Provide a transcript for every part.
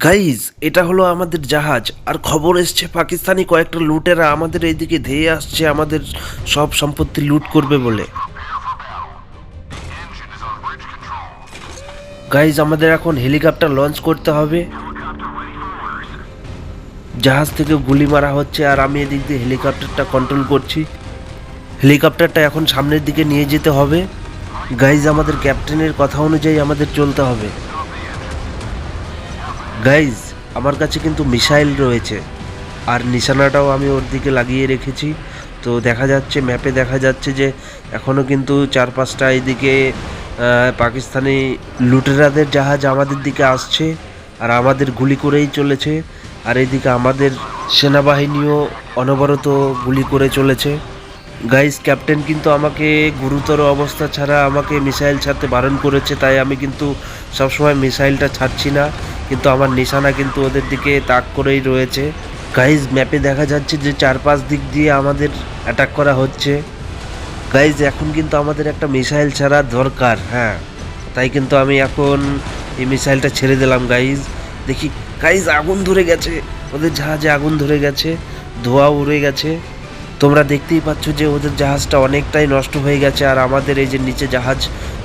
Guys, এটা হলো আমাদের জাহাজ। আর খবর এসছে, পাকিস্তানি কয়েকটা লুটেরা আমাদের এইদিকে ধেয়ে আসছে, আমাদের সব সম্পত্তি লুট করবে বলে। গাইজ, আমাদের এখন হেলিকপ্টার লঞ্চ করতে হবে। জাহাজ থেকে গুলি মারা হচ্ছে, আর আমি এদিক দিয়ে হেলিকপ্টারটা কন্ট্রোল করছি। হেলিকপ্টারটা এখন সামনের দিকে নিয়ে যেতে হবে। গাইজ, আমাদের ক্যাপ্টেনের কথা অনুযায়ী আমাদের চলতে হবে। গাইজ আমার কাছে কিন্তু মিসাইল রয়েছে। আর নিশানাটাও আমি ওর দিকে লাগিয়ে রেখেছি। তো দেখা যাচ্ছে, ম্যাপে দেখা যাচ্ছে যে এখনও কিন্তু চার পাঁচটা এদিকে পাকিস্তানি লুটেরাদের জাহাজ আমাদের দিকে আসছে আর আমাদের গুলি করেই চলেছে। আর এদিকে আমাদের সেনাবাহিনীও অনবরত গুলি করে চলেছে। গাইস ক্যাপ্টেন কিন্তু আমাকে গুরুতর অবস্থা ছাড়া আমাকে মিসাইল ছাড়তে বারণ করেছে, তাই আমি কিন্তু সবসময় মিসাইলটা ছাড়ছি না। কিন্তু আমার নিশানা কিন্তু ওদের দিকে তাক করেই রয়েছে। গাইজ ম্যাপে দেখা যাচ্ছে যে চার পাঁচ দিক দিয়ে আমাদের অ্যাটাক করা হচ্ছে। গাইজ এখন কিন্তু আমাদের একটা মিসাইল ছাড়া দরকার হ্যাঁ। তাই কিন্তু আমি এখন এই মিসাইলটা ছেড়ে দিলাম গাইজ দেখি গাইজ আগুন ধরে গেছে। ওদের জাহাজে আগুন ধরে গেছে ধোয়া উড়ে গেছে। তোমরা দেখতেই পাচ্ছ যে ওদের জাহাজটা অনেকটাই নষ্ট হয়ে গেছে আর আমাদের এই যে নিচে জাহাজ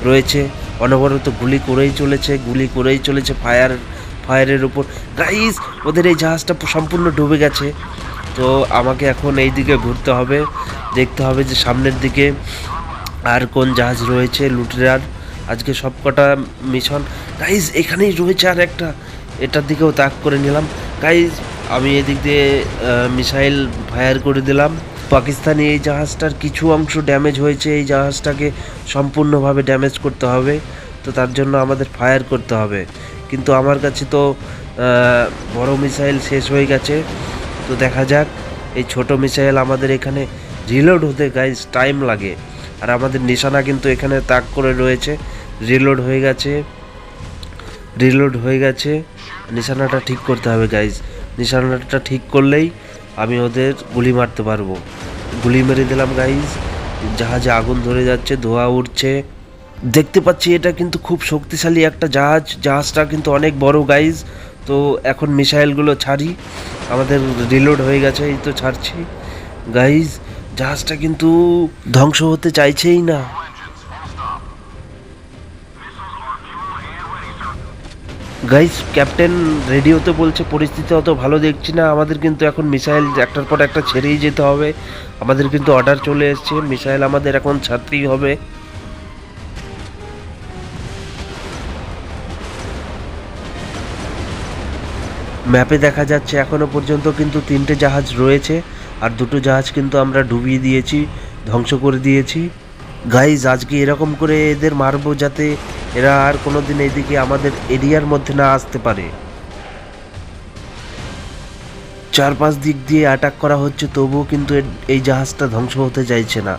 রয়েছে, অনবরত গুলি করেই চলেছে, গুলি করেই চলেছে ফায়ার ফায়ারের উপর। গাইস ওদের এই জাহাজটা সম্পূর্ণ ডুবে গেছে। তো আমাকে এখন এই দিকে ঘুরতে হবে, দেখতে হবে যে সামনের দিকে আর কোন জাহাজ রয়েছে লুটেরার। আজকে সবকটা মিশন গাইজ এখানেই রয়েছে আর একটা। এটার দিকেও তাক করে নিলাম। গাইজ আমি এদিক দিয়ে মিসাইল ফায়ার করে দিলাম। পাকিস্তানি এই জাহাজটার কিছু অংশ ড্যামেজ হয়েছে। এই জাহাজটাকে সম্পূর্ণভাবে ড্যামেজ করতে হবে। তো তার জন্য আমাদের ফায়ার করতে হবে। কিন্তু আমার কাছে তো বড় মিসাইল শেষ হয়ে গেছে। তো দেখা যাক, এই ছোট মিসাইল আমাদের এখানে রিলোড হতে গাইজ টাইম লাগে। আর আমাদের নিশানা কিন্তু এখানে তাক করে রয়েছে। রিলোড হয়ে গেছে। রিলোড হয়ে গেছে। নিশানাটা ঠিক করতে হবে গাইজ নিশানাটা ঠিক করলেই আমি ওদের গুলি মারতে পারব। গুলি মেরে দিলাম গাইজ জাহাজে আগুন ধরে যাচ্ছে, ধোয়া উঠছে দেখতে পাচ্ছি এটা কিন্তু খুব শক্তিশালী একটা জাহাজ। জাহাজটা কিন্তু অনেক বড় গাইজ তো এখন মিসাইলগুলো ছাড়ি। আমাদের রিলোড হয়ে গেছে, এই তো ছাড়ছি। গাইজ জাহাজটা কিন্তু ধ্বংস হতে চাইছেই না। গাইস ক্যাপ্টেন রেডিওতে বলছে, পরিস্থিতি অত ভালো দেখছি না। আমাদের কিন্তু এখন মিসাইল একটার পর একটা ছেড়েই যেতে হবে। আমাদের কিন্তু অর্ডার চলে এসেছে। মিসাইল আমাদের এখন ছাড়তেই হবে। ম্যাপে দেখা যাচ্ছে এখনও পর্যন্ত কিন্তু তিনটে জাহাজ রয়েছে, আর দুটো জাহাজ কিন্তু আমরা ডুবিয়ে দিয়েছি, ধ্বংস করে দিয়েছি। গাইজ আজকে এরকম করে এদের মারবো যাতে এরা আর কোনো দিন এদিকে আমাদের এরিয়ার মধ্যে না আসতে পারে। চার পাঁচ দিক দিয়ে অ্যাটাক করা হচ্ছে, তবুও কিন্তু এই জাহাজটা ধ্বংস হতে চাইছে না।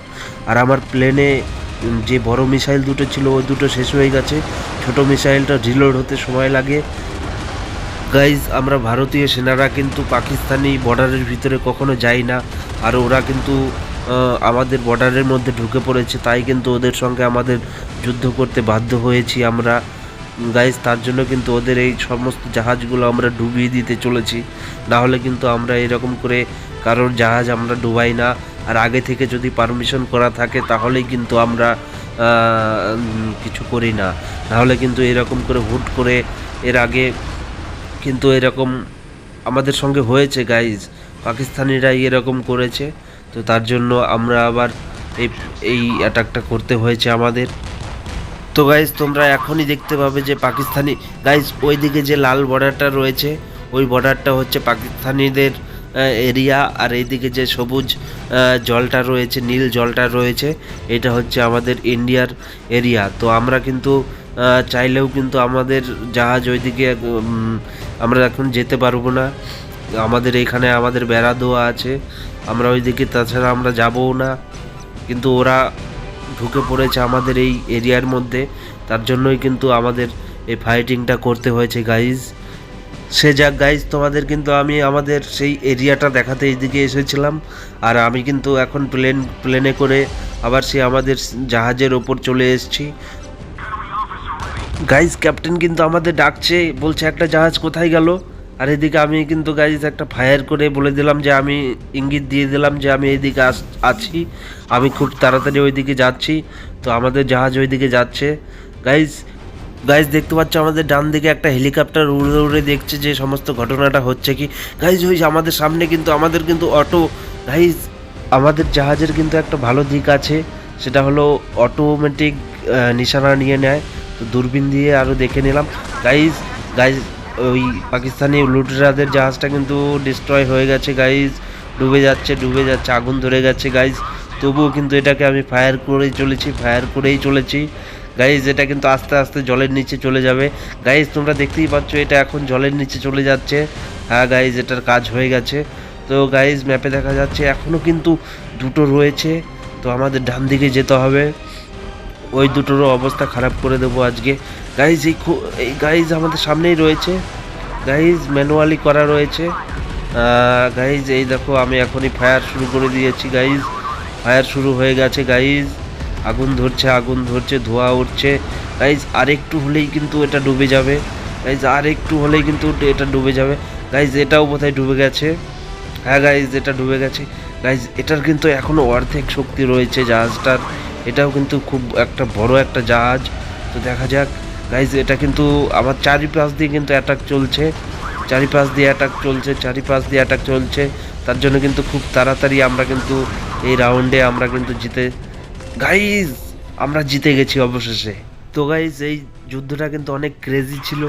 আর আমার প্লেনে যে বড় মিসাইল দুটো ছিল, ওই দুটো শেষ হয়ে গেছে। ছোট মিসাইলটা রিলোড হতে সময় লাগে। গাইজ আমরা ভারতীয় সেনারা কিন্তু পাকিস্তানি বর্ডারের ভিতরে কখনো যাই না। আর ওরা কিন্তু আমাদের বর্ডারের মধ্যে ঢুকে পড়েছে। তাই কিন্তু ওদের সঙ্গে আমাদের যুদ্ধ করতে বাধ্য হয়েছি আমরা। গাইজ তার জন্য কিন্তু ওদের এই সমস্ত জাহাজগুলো আমরা ডুবিয়ে দিতে চলেছি। না হলে কিন্তু আমরা এরকম করে কারোর জাহাজ আমরা ডুবাই না। আর আগে থেকে যদি পারমিশন করা থাকে, তাহলেই কিন্তু আমরা কিছু করি না। নাহলে কিন্তু এরকম করে হুট করে এর আগে কিন্তু এরকম আমাদের সঙ্গে হয়েছে গাইজ পাকিস্তানিরাই এরকম করেছে। তো তার জন্য আমরা আবার এই এই অ্যাটাকটা করতে হয়েছে আমাদের। তো গাইজ তোমরা এখনই দেখতে পাবে যে পাকিস্তানি গাইজ ওইদিকে যে লাল বর্ডারটা রয়েছে, ওই বর্ডারটা হচ্ছে পাকিস্তানিদের এরিয়া আর এইদিকে যে সবুজ জলটা রয়েছে, নীল জলটা রয়েছে, এটা হচ্ছে আমাদের ইন্ডিয়ার এরিয়া তো আমরা কিন্তু চাইলেও কিন্তু আমাদের জাহাজ ওইদিকে আমরা এখন যেতে পারব না। আমাদের এখানে আমাদের বেড়া দেওয়া আছে। আমরা ওইদিকে, তাছাড়া আমরা যাবও না। কিন্তু ওরা ঢুকে পড়েছে আমাদের এই এরিয়ার মধ্যে। তার জন্যই কিন্তু আমাদের এই ফাইটিংটা করতে হয়েছে গাইজ সে যাক গাইজ তোমাদের কিন্তু আমি আমাদের সেই এরিয়াটা দেখাতে এইদিকে এসেছিলাম। আর আমি কিন্তু এখন প্লেন, প্লেনে করে আবার সে আমাদের জাহাজের ওপর চলে এসেছি। গাইজ ক্যাপ্টেন কিন্তু আমাদের ডাকছে, বলছে একটা জাহাজ কোথায় গেল? আর এদিকে আমি কিন্তু গাইজ একটা ফায়ার করে বলে দিলাম যে আমি ইঙ্গিত দিয়ে দিলাম যে আমি এইদিকে আস- আছি। আমি খুব তাড়াতাড়ি ওইদিকে যাচ্ছি। তো আমাদের জাহাজ ওইদিকে যাচ্ছে। গাইজ গাইজ দেখতে পাচ্ছ আমাদের ডান দিকে একটা হেলিকপ্টার উড়ে উড়ে দেখছে যে সমস্ত ঘটনাটা হচ্ছে কি। গাইজ ওই আমাদের সামনে কিন্তু, আমাদের কিন্তু অটো গাইজ আমাদের জাহাজের কিন্তু একটা ভালো দিক আছে। সেটা হলো অটোমেটিক নিশানা নিয়ে নেয়। তো দূরবীন দিয়ে আরও দেখে নিলাম। গাইজ গাইজ ওই পাকিস্তানি লুটেরাদের জাহাজটা কিন্তু ডিস্ট্রয় হয়ে গেছে গাইজ ডুবে যাচ্ছে ডুবে যাচ্ছে, আগুন ধরে গেছে গাইজ তবুও কিন্তু এটাকে আমি ফায়ার করেই চলেছি ফায়ার করেই চলেছি। গাইজ এটা কিন্তু আস্তে আস্তে জলের নিচে চলে যাবে। গাইজ তোমরা দেখতেই পাচ্ছ এটা এখন জলের নিচে চলে যাচ্ছে। হ্যাঁ গাইজ এটার কাজ হয়ে গেছে। তো গাইজ ম্যাপে দেখা যাচ্ছে এখনও কিন্তু দুটো রয়েছে। তো আমাদের ডান দিকে যেতে হবে। ওই দুটোরও অবস্থা খারাপ করে দেবো আজকে। গাইজ এই এই গাইজ আমাদের সামনেই রয়েছে। গাইজ ম্যানুয়ালি করা রয়েছে। গাইজ এই দেখো, আমি এখনই ফায়ার শুরু করে দিয়েছি গাইজ ফায়ার শুরু হয়ে গেছে গাইজ আগুন ধরছে আগুন ধরছে, ধোঁয়া উঠছে। গাইজ আরেকটু হলেই কিন্তু এটা ডুবে যাবে। গাইজ আর একটু হলেই কিন্তু এটা ডুবে যাবে। গাইজ এটাও বোধহয় ডুবে গেছে। হ্যাঁ গাইজ এটা ডুবে গেছে। গাইজ এটার কিন্তু এখনও অর্ধেক শক্তি রয়েছে জাহাজটার। এটাও কিন্তু খুব একটা বড় একটা জাহাজ। তো দেখা যাক। গাইজ এটা কিন্তু আমার চারিপাশ দিয়ে কিন্তু অ্যাটাক চলছে। চারিপাশ দিয়ে অ্যাটাক চলছে, চারিপাশ দিয়ে অ্যাটাক চলছে। তার জন্য কিন্তু খুব তাড়াতাড়ি আমরা কিন্তু এই রাউন্ডে আমরা কিন্তু জিতে গাইজ আমরা জিতে গেছি অবশেষে। তো গাইজ এই যুদ্ধটা কিন্তু অনেক ক্রেজি ছিল।